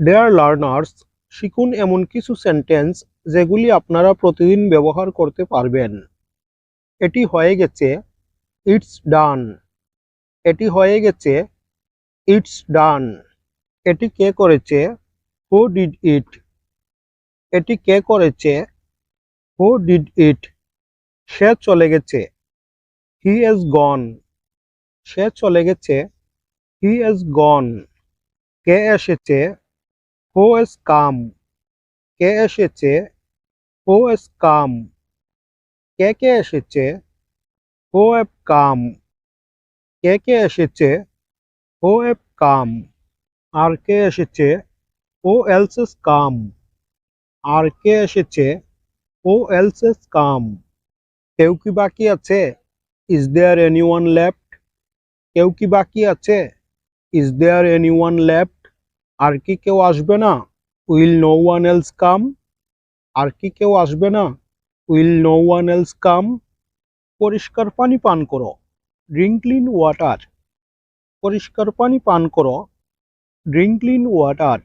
Dare learners শিখুন এমন কিছু সেন্টেন্স যেগুলি আপনারা প্রতিদিন ব্যবহার করতে পারবেন। এটি হয়ে গেছে ইটস ডান এটি হয়ে গেছে ইটস ডান এটি কে করেছে হু ডিড ইট এটি কে করেছে হু ডিড ইট সে চলে গেছে হি এজ গন সে চলে গেছে হি এজ গন কে এসেছে হু এজ কাম কে এসেছে হু এজ কাম কে কে এসেছে হু হ্যাভ কাম কে কে এসেছে হু হ্যাভ কাম আর কে এসেছে হু এলসেস কাম আর কে এসেছে হু এলসেস কাম কেউ কি বাকি আছে ইজ দেয়ার এনিওয়ান লেফট কেউ কি বাকি আছে ইজ দেয়ার এনিওয়ান লেফট আর কি কেউ আসবে না? Will no one else come? আর কি কেউ আসবে না? Will no one else come? পরিষ্কার পানি পান করো। Drink clean water. পরিষ্কার পানি পান করো। Drink clean water.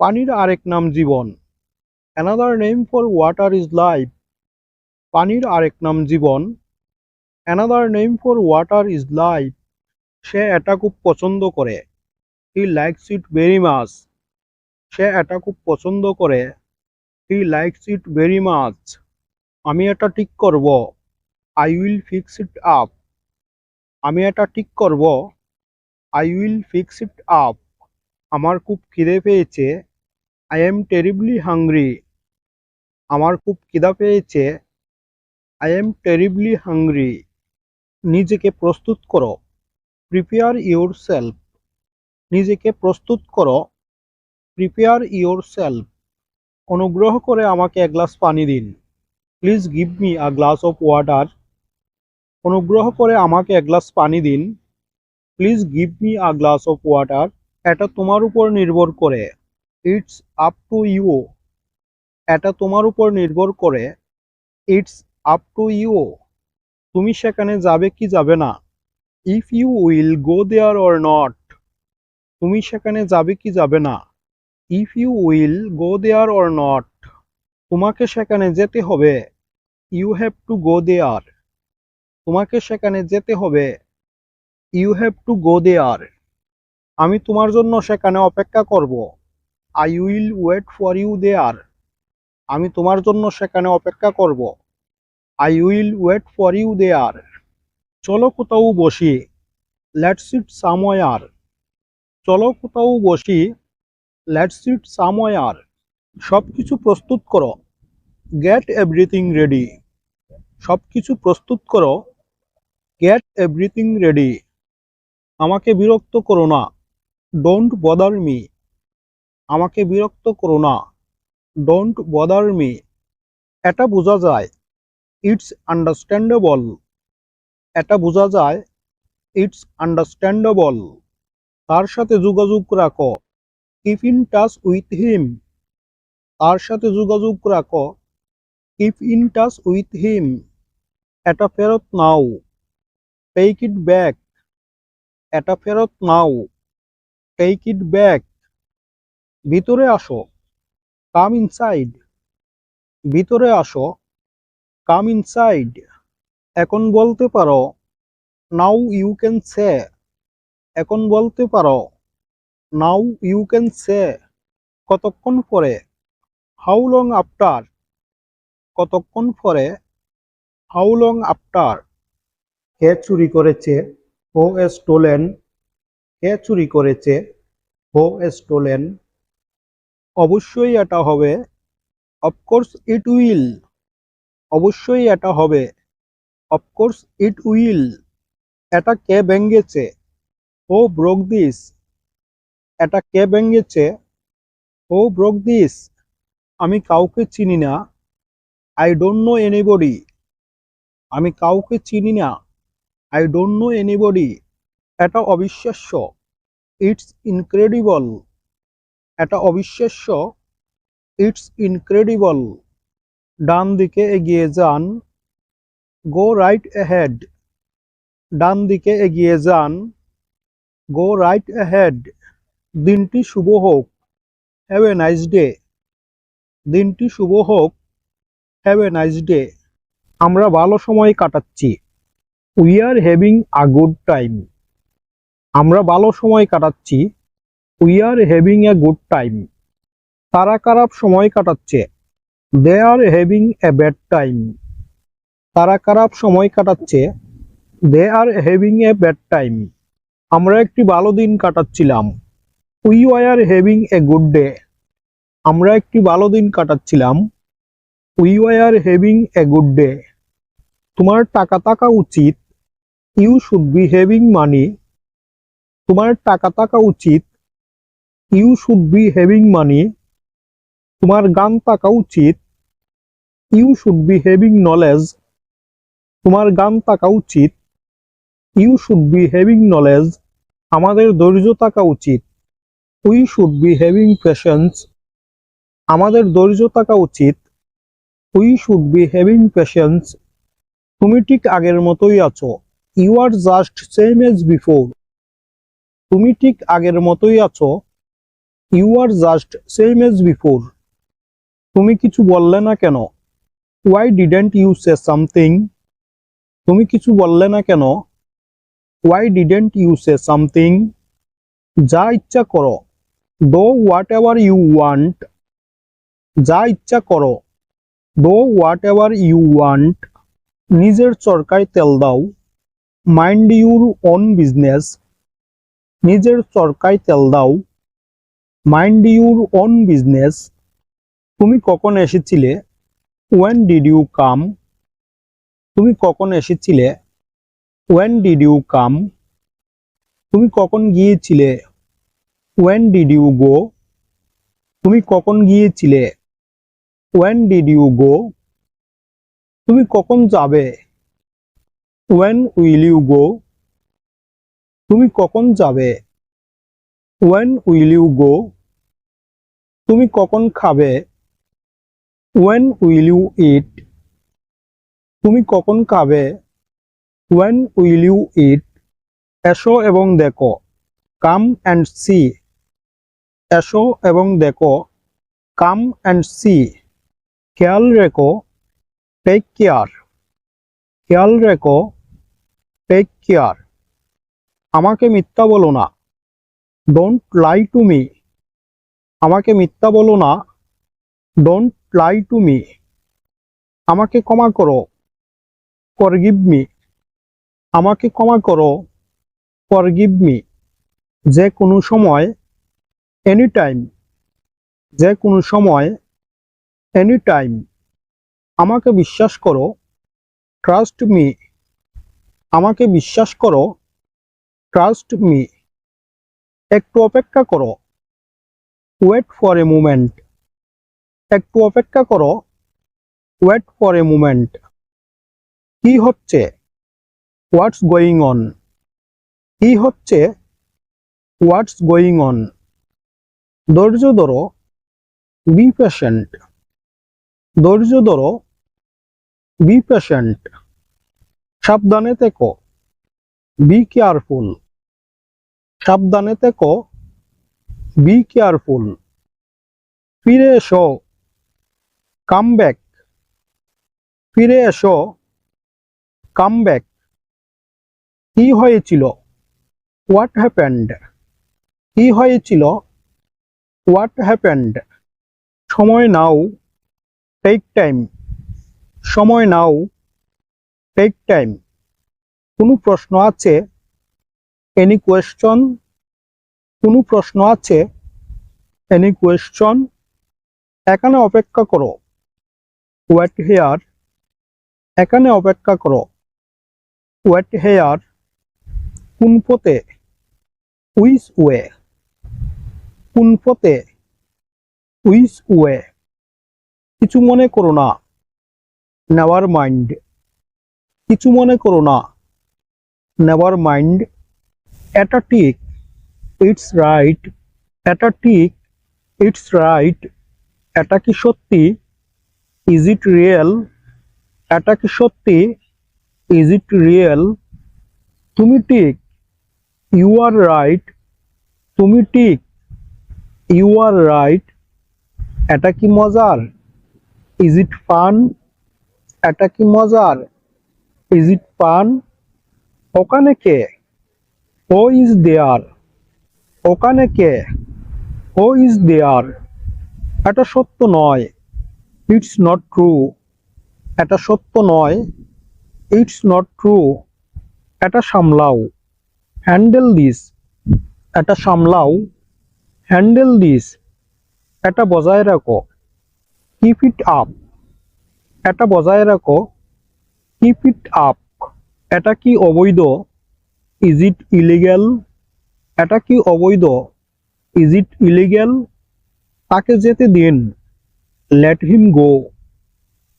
পানির আরেক নাম জীবন। Another name for water is life পানির আরেক নাম জীবন। Another name for water is life সে এটা খুব পছন্দ করে। He likes it very much সে এটা খুব পছন্দ করে। He likes it very much আমি এটা ঠিক করব। I will fix it up আমি এটা ঠিক করব। I will fix it up আমার খুব খিদে পেয়েছে। আই এম টেরিবলি হাংরি আমার খুব খিদা পেয়েছে। আই এম টেরিবলি হাংরি নিজেকে প্রস্তুত করো। প্রিপেয়ার ইউর সেলফ নিজেকে প্রস্তুত করো। প্রিপেয়ার ইউর সেলফ অনুগ্রহ করে আমাকে এক গ্লাস পানি দিন। Please give me a glass of water অনুগ্রহ করে আমাকে এক গ্লাস পানি দিন। Please give me a glass of water এটা তোমার উপর নির্ভর করে। ইটস আপ টু ইউ এটা তোমার উপর নির্ভর করে। ইটস আপ টু ইউ তুমি সেখানে যাবে কি যাবে না। If you will go there or not তুমি সেখানে যাবে কি যাবে না? If you will go there or not তোমাকে সেখানে যেতে হবে। You have to go there তোমাকে সেখানে যেতে হবে। You have to go there আমি তোমার জন্য সেখানে অপেক্ষা করব। I will wait for you there আমি তোমার জন্য সেখানে অপেক্ষা করব। I will wait for you there চলো কোথাও বসি। লেটস সিট সামওয়ার চলো কোথাও বসি। লেটস সিট সামওয়ার সব কিছু প্রস্তুত করো। গেট এভরিথিং রেডি সব কিছু প্রস্তুত করো। গেট এভরিথিং রেডি আমাকে বিরক্ত করো না। ডোন্ট বদার মি আমাকে বিরক্ত করো না। ডোন্ট বদার মি এটা বোঝা যায়। ইটস আন্ডারস্ট্যান্ডেবল এটা বোঝা যায়। ইটস আন্ডারস্ট্যান্ডেবল তার সাথে যোগাযোগ রাখো। Keep in touch with him. তার সাথে যোগাযোগ রাখো। Keep in touch with him. এটা ফেরত নাও। Take it back. এটা ফেরত নাও। Take it back. ভিতরে আসো। Come inside. ভিতরে আসো। Come inside. এখন বলতে পারো, নাও ইউ ক্যান সে। এখন বলতে পারো নাও ইউ ক্যান সে কতক্ষণ পরে হাউ লং আফটার কতক্ষণ পরে হাউ লং আফটার কে চুরি করেছে হো এ স্টোলেন কে চুরি করেছে হো এ স্টোলেন অবশ্যই এটা হবে অফকোর্স ইট উইল অবশ্যই এটা হবে অফকোর্স ইট উইল এটা কে ভেঙ্গেছে ও ব্রোক দিস। এটা কে ভেঙ্গেছে ও ব্রোক দিস। আমি কাউকে চিনি না। আই ডোন্ট নো এনিবডি আমি কাউকে চিনি না। আই ডোন্ট নো এনিবডি এটা অবিশ্বাস্য। ইটস ইনক্রেডিবল এটা অবিশ্বাস্য। ইটস ইনক্রেডিবল ডান দিকে এগিয়ে যান। গো রাইট অ্যাহেড ডান দিকে এগিয়ে যান। গো রাইট অ্যাহেড দিনটি শুভ হোক। হ্যাভ এ নাইস ডে দিনটি শুভ হোক। হ্যাভ এ নাইস ডে আমরা ভালো সময় কাটাচ্ছি। We are having a good time আমরা ভালো সময় কাটাচ্ছি। We are having a good time তারা খারাপ সময় কাটাচ্ছে। They are having a bad time তারা খারাপ সময় কাটাচ্ছে। They are having a bad time আমরা একটি ভালো দিন কাটাচ্ছিলাম। We were having a good day আমরা একটি ভালো দিন কাটাচ্ছিলাম। We were having a good day তোমার টাকা থাকা উচিত। You should be having money তোমার টাকা থাকা উচিত। You should be having money তোমার গান থাকা উচিত। You should be having knowledge তোমার গান থাকা উচিত। You should be having knowledge আমাদের ধৈর্য থাকা উচিত। We should be having patience আমাদের ধৈর্য থাকা উচিত। We should be having patience তুমি ঠিক আগের মতোই আছো। You are just same as before তুমি ঠিক আগের মতোই আছো। You are just same as before তুমি কিছু বললে না কেন? Why didn't you say something তুমি কিছু বললে না কেন? Why didn't you say something যা ইচ্ছা করো। Do whatever you want যা ইচ্ছা করো। Do whatever you want নিজের চরকায় তেল দাও। মাইন্ড ইউর ওন বিজনেস নিজের চরকায় তেল দাও। মাইন্ড ইউর ওন বিজনেস তুমি কখন এসেছিলে? ওয়েন ডিড ইউ কাম তুমি কখন এসেছিলে? ওয়েন ডিড ইউ কাম তুমি কখন গিয়েছিলে? ওয়েন ডিড ইউ গো তুমি কখন গিয়েছিলে? ওয়েন ডিড ইউ গো তুমি কখন যাবে? ওয়েন উইল ইউ গো তুমি কখন যাবে? ওয়েন উইল ইউ গো তুমি কখন খাবে? ওয়েন উইল ইউ ইট তুমি কখন খাবে? ওয়েন উইল ইউ ইট এসো এবং দেখো কাম অ্যান্ড সি এসো এবং দেখো কাম অ্যান্ড সি খেয়াল রেখো টেক কেয়ার খেয়াল রেখো টেক কেয়ার আমাকে মিথ্যা বলো না ডোন্ট লাই টু মি আমাকে মিথ্যা বলো না ডোন্ট লাই টু মি আমাকে ক্ষমা করো ফরগিভ মি আমাকে ক্ষমা করো ফরগিভ মি যে কোনো সময় এনি টাইম যে কোনো সময় এনি টাইম আমাকে বিশ্বাস করো ট্রাস্ট মি আমাকে বিশ্বাস করো ট্রাস্ট মি একটু অপেক্ষা করো। ওয়েট ফর এ মুমেন্ট একটু অপেক্ষা করো। ওয়েট ফর এ মুমেন্ট কি হচ্ছে? What's going on? কি হচ্ছে? What's going on? ধৈর্য ধরো, বি পেশেন্ট ধৈর্য ধরো, বি পেশেন্ট সাবধানে থেকো, বি কেয়ারফুল। সাবধানে থেকো, বি কেয়ারফুল। ফিরে এসো, কাম ব্যাক। ফিরে এসো, কাম ব্যাক। কি হয়েছিল হোয়াট হ্যাপেন্ড কি হয়েছিল হোয়াট হ্যাপেন্ড সময় নাও টেক টাইম সময় নাও টেক টাইম কোনো প্রশ্ন আছে? এনি কোয়েশ্চন কোনো প্রশ্ন আছে? এনি কোয়েশ্চন এখানে অপেক্ষা করো। ওয়েট হেয়ার এখানে অপেক্ষা করো। ওয়েট হেয়ার কোন উইস ওয়ে কোন উইস ওয়ে কিছু মনে করো না। Never mind. কিছু মনে করো না। Never mind. এটা ঠিক। It's right. এটা ঠিক। It's right. এটা কি সত্যি? Is it real? এটা কি সত্যি? Is it real? তুমি ঠিক। ইউ আর রাইট তুমি ঠিক। ইউ আর রাইট এটা কি মজার? ইজ ইট ফান এটা কি মজার? ইজ ইট ফান ওখানে কে? ও ইজ দেয়ার ওখানে কে? ও ইজ দেয়ার এটা সত্য নয়। ইটস নট ট্রু এটা সত্য নয়। ইটস নট ট্রু এটা সামলাও। হ্যান্ডেল দিস, এটা সামলাও। হ্যান্ডেল দিস, এটা বজায় রাখো। কিপ ইট আপ এটা বজায় রাখো। কিপ ইট আপ এটা কি অবৈধ? ইজ ইট ইলিগ্যাল এটা কি অবৈধ? ইজ ইট ইলিগ্যাল তাকে যেতে দিন লেট হিম গো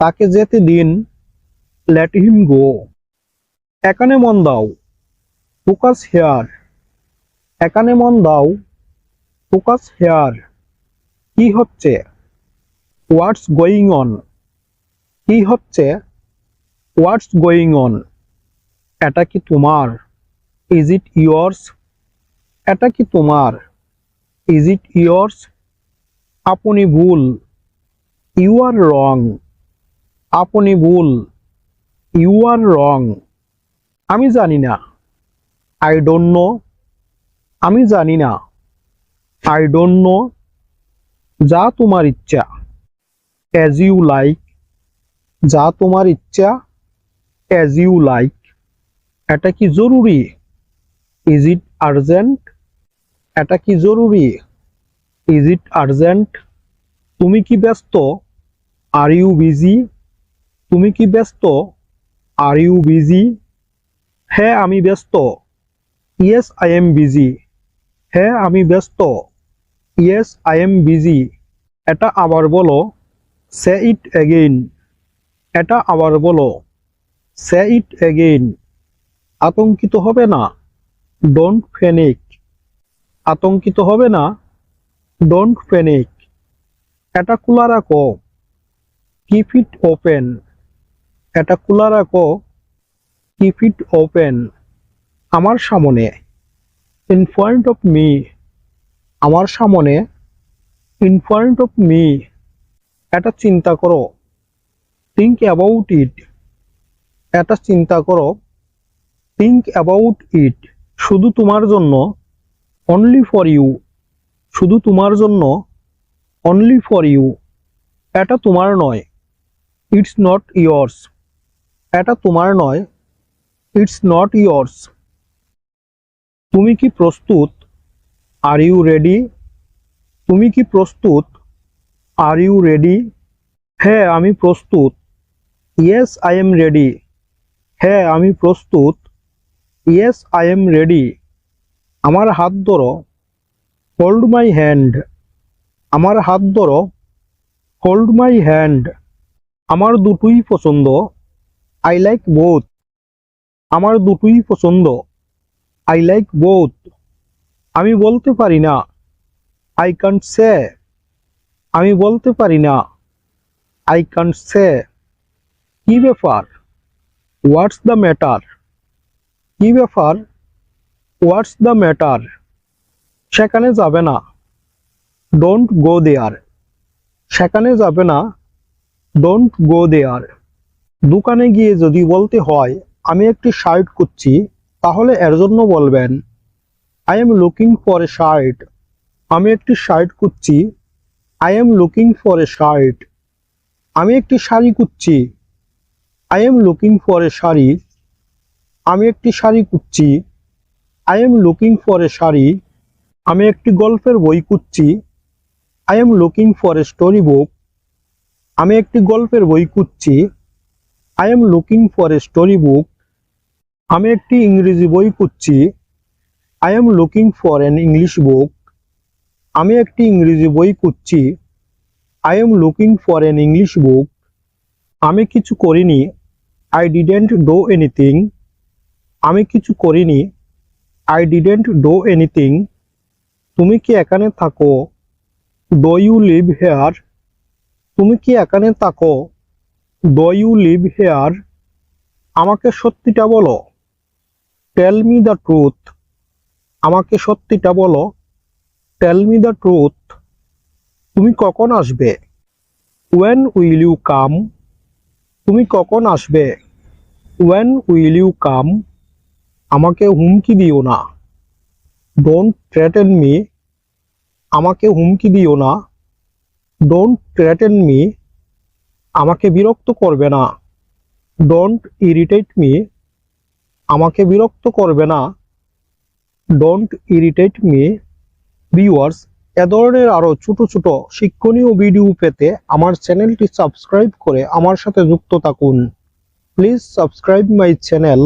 তাকে যেতে দিন লেট হিম গো এখানে মন দাও। Focus here. একানে মন দাও, ফোকাস হেয়ার। কি হচ্ছে? What's going on. কি হচ্ছে? What's going on. এটা কি তোমার? Is it yours? এটা কি তোমার? Is it yours? আপনি ভুল। You are wrong. আপনি ভুল। You are wrong. আমি জানি না। আই ডোন্ট নো আমি জানি না। আই ডোন্ট নো যা তোমার ইচ্ছা। অ্যাজ ইউ লাইক যা তোমার ইচ্ছা। অ্যাজ ইউ লাইক এটা কি জরুরি? ইজ ইট আর্জেন্ট এটা কি জরুরি? ইজ ইট আর্জেন্ট তুমি কি ব্যস্ত? আর ইউ বিজি তুমি কি ব্যস্ত? আর ইউ বিজি হ্যাঁ আমি ব্যস্ত। ইয়েস আই এম বিজি হ্যাঁ আমি ব্যস্ত। ইয়েস আই এম বিজি এটা আবার বলো। সে ইট এগেইন এটা আবার বলো। সে ইট এগেইন আতঙ্কিত হবে না। ডোন্ট ফেনিক আতঙ্কিত হবে না। ডোন্ট ফেনিক এটা খোলা রাখো। কিপ ইট ওপেন এটা খোলা রাখো। কিপ ইট ওপেন আমার সামনে ইন ফ্রন্ট অফ মি আমার সামনে ইন ফ্রন্ট অফ মি এটা চিন্তা করো। থিঙ্ক অ্যাবাউট ইট এটা চিন্তা করো। থিঙ্ক অ্যাবাউট ইট শুধু তোমার জন্য অনলি ফর ইউ শুধু তোমার জন্য অনলি ফর ইউ এটা তোমার নয় ইটস নট ইয়র্স এটা তোমার নয় ইটস নট ইয়র্স তুমি কি প্রস্তুত? আর ইউ রেডি তুমি কি প্রস্তুত? আর ইউ রেডি হ্যাঁ আমি প্রস্তুত। ইয়েস আই এম রেডি হ্যাঁ আমি প্রস্তুত। ইয়েস আই এম রেডি আমার হাত ধরো। হোল্ড মাই হ্যান্ড আমার হাত ধরো। হোল্ড মাই হ্যান্ড আমার দুটোই পছন্দ। আই লাইক বোথ আমার দুটোই পছন্দ। আই লাইক বোথ আমি বলতে পারি না আই কান্ট সে আমি বলতে পারি না আই কান্ট সে কি ব্যাপার? হোয়াটস দ্য ম্যাটার কি ব্যাপার? হোয়াটস দ্য ম্যাটার সেখানে যাবে না। ডোন্ট গো দেয়ার সেখানে যাবে না। ডোন্ট গো দেয়ার দোকানে গিয়ে যদি বলতে হয়, আমি একটি শার্ট খুঁজছি। তাহলে এর জন্য বলবেন I am looking for a shirt আমি একটি শার্ট খুঁজছি। I am looking for a shirt আমি একটি শাড়ি খুঁজছি। I am looking for a sari. আমি একটি শাড়ি খুঁজছি। I am looking for a sari. আমি একটি গল্পের বই খুঁজছি। I am looking for a story book আমি একটি গল্পের বই খুঁজছি। I am looking for a story book আমি একটি ইংরেজি বই খুঁজছি। I am looking for an English book আমি একটি ইংরেজি বই খুঁজছি। I am looking for an English book আমি কিছু করিনি। আই ডিডেন্ট ডো এনিথিং আমি কিছু করিনি। আই ডিডেন্ট ডো এনিথিং তুমি কি এখানে থাকো? ডো ইউ লিভ হেয়ার তুমি কি এখানে থাকো? ডো ইউ লিভ হেয়ার আমাকে সত্যিটা বলো। টেল মি দ্য ট্রুথ আমাকে সত্যিটা বলো। টেল মি দ্য ট্রুথ তুমি কখন আসবে? ওয়েন উইল ইউ কাম তুমি কখন আসবে? ওয়েন উইল ইউ কাম আমাকে হুমকি দিও না। ডোন্ট থ্রেটেন মি আমাকে হুমকি দিও না। ডোন্ট থ্রেটেন মি আমাকে বিরক্ত করবে না। ডোন্ট ইরিটেট মি আমাকে বিরক্ত করবে না। ডোন্ট ইরিটেট মি ভিউয়ার্স এ ধরনের আরও ছোট ছোট শিক্ষণীয় ভিডিও পেতে আমার চ্যানেলটি সাবস্ক্রাইব করে আমার সাথে যুক্ত থাকুন। Please subscribe my channel